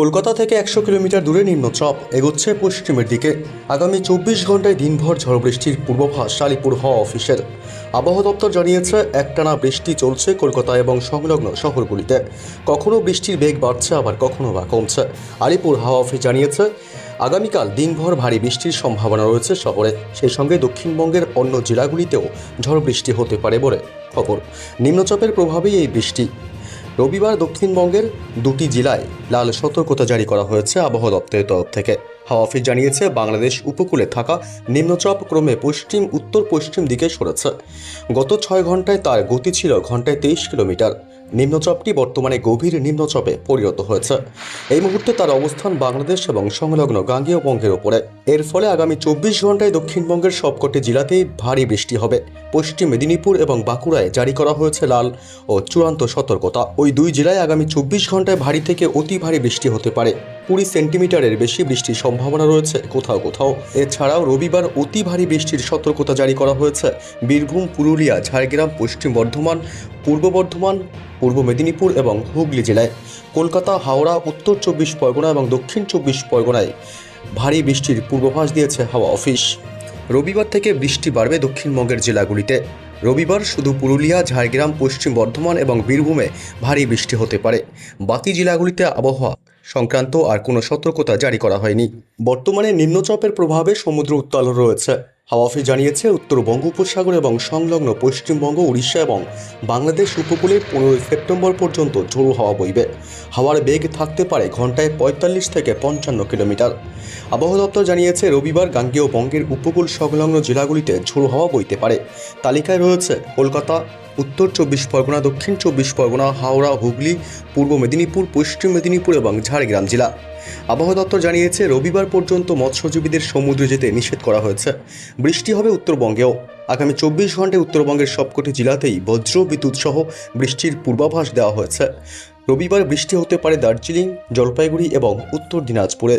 কলকাতা থেকে একশো কিলোমিটার দূরে নিম্নচাপ, এগোচ্ছে পশ্চিমের দিকে। আগামী চব্বিশ ঘন্টায় দিনভর ঝড় বৃষ্টির পূর্বাভাস আলিপুর হাওয়া অফিসের। আবহাওয়া দপ্তর জানিয়েছে, একটানা বৃষ্টি চলছে কলকাতা এবং সংলগ্ন শহরগুলিতে। কখনো বৃষ্টির বেগ বাড়ছে, আবার কখনো বা কমছে। আলিপুর হাওয়া অফিস জানিয়েছে, আগামীকাল দিনভর ভারী বৃষ্টির সম্ভাবনা রয়েছে শহরে। সেই সঙ্গে দক্ষিণবঙ্গের অন্য জেলাগুলিতেও ঝড় বৃষ্টি হতে পারে বলে খবর। নিম্নচাপের প্রভাবেই এই বৃষ্টি। রবিবার দক্ষিণবঙ্গের দুটি জেলায় লাল সতর্কতা জারি করা হয়েছে আবহাওয়া দপ্তরের তরফ থেকে। হাওয়া অফিস জানিয়েছে, বাংলাদেশ উপকূলে থাকা নিম্নচাপ ক্রমে পশ্চিম উত্তর পশ্চিম দিকে সরেছে। গত ছয় ঘন্টায় তার গতি ছিল ঘন্টায় তেইশ কিলোমিটার। নিম্নচাপটি বর্তমানে গভীর নিম্নচাপে পরিণত হয়েছে। এই মুহূর্তে তার অবস্থান বাংলাদেশ এবং সংলগ্ন গাঙ্গেয় বঙ্গের ওপরে। এর ফলে আগামী চব্বিশ ঘন্টায় দক্ষিণবঙ্গের সবকটি জেলাতেই ভারী বৃষ্টি হবে। পশ্চিম মেদিনীপুর এবং বাঁকুড়ায় জারি করা হয়েছে লাল ও চূড়ান্ত সতর্কতা। ওই দুই জেলায় আগামী চব্বিশ ঘন্টায় ভারী থেকে অতি ভারী বৃষ্টি হতে পারে। কুড়ি সেন্টিমিটারের বেশি বৃষ্টির সম্ভাবনা রয়েছে কোথাও কোথাও। এছাড়াও রবিবার অতি ভারী বৃষ্টির সতর্কতা জারি করা হয়েছে। বীরভূম, পুরুলিয়া, ঝাড়গ্রাম, পশ্চিম বর্ধমান, পূর্ব বর্ধমান, পূর্ব মেদিনীপুর এবং হুগলি জেলায়। কলকাতা, হাওড়া, উত্তর চব্বিশ পরগনা এবং দক্ষিণ চব্বিশ পরগনায় ভারী বৃষ্টির পূর্বাভাস দিয়েছে হাওয়া অফিস। রবিবার থেকে বৃষ্টি বাড়বে দক্ষিণবঙ্গের জেলাগুলিতে। রবিবার শুধু পুরুলিয়া, ঝাড়গ্রাম, পশ্চিম বর্ধমান এবং বীরভূমে ভারী বৃষ্টি হতে পারে। বাকি জেলাগুলিতে আবহাওয়া সংক্রান্ত আর কোনো সতর্কতা জারি করা হয়নি। বর্তমানে নিম্নচাপের প্রভাবে সমুদ্র উত্তাল রয়েছে। হাওয়া জানিয়েছে, উত্তর বঙ্গোপসাগর এবং সংলগ্ন পশ্চিমবঙ্গ, উড়িষ্যা এবং বাংলাদেশ উপকূলে পনেরোই সেপ্টেম্বর পর্যন্ত ঝোড়ো হাওয়া বইবে। হাওয়ার বেগ থাকতে পারে ঘন্টায় পঁয়তাল্লিশ থেকে পঞ্চান্ন কিলোমিটার। আবহাওয়া দপ্তর জানিয়েছে, রবিবার গাঙ্গেয় বঙ্গের উপকূল সংলগ্ন জেলাগুলিতে ঝোড়ো হাওয়া বইতে পারে। তালিকায় রয়েছে কলকাতা উত্তর চব্বিশ পরগনা, দক্ষিণ চব্বিশ পরগনা, হাওড়া, হুগলি, পূর্ব মেদিনীপুর, পশ্চিম মেদিনীপুর এবং ঝাড়গ্রাম জেলা। আবহাওয়া দপ্তর জানিয়েছে, রবিবার পর্যন্ত মৎস্যজীবীদের সমুদ্রে যেতে নিষেধ করা হয়েছে। বৃষ্টি হবে উত্তরবঙ্গেও। আগামী চব্বিশ ঘন্টায় উত্তরবঙ্গের সবকটি জেলাতেই বজ্র, বিদ্যুৎ সহ বৃষ্টির পূর্বাভাস দেওয়া হয়েছে। রবিবার বৃষ্টি হতে পারে দার্জিলিং, জলপাইগুড়ি এবং উত্তর দিনাজপুরে।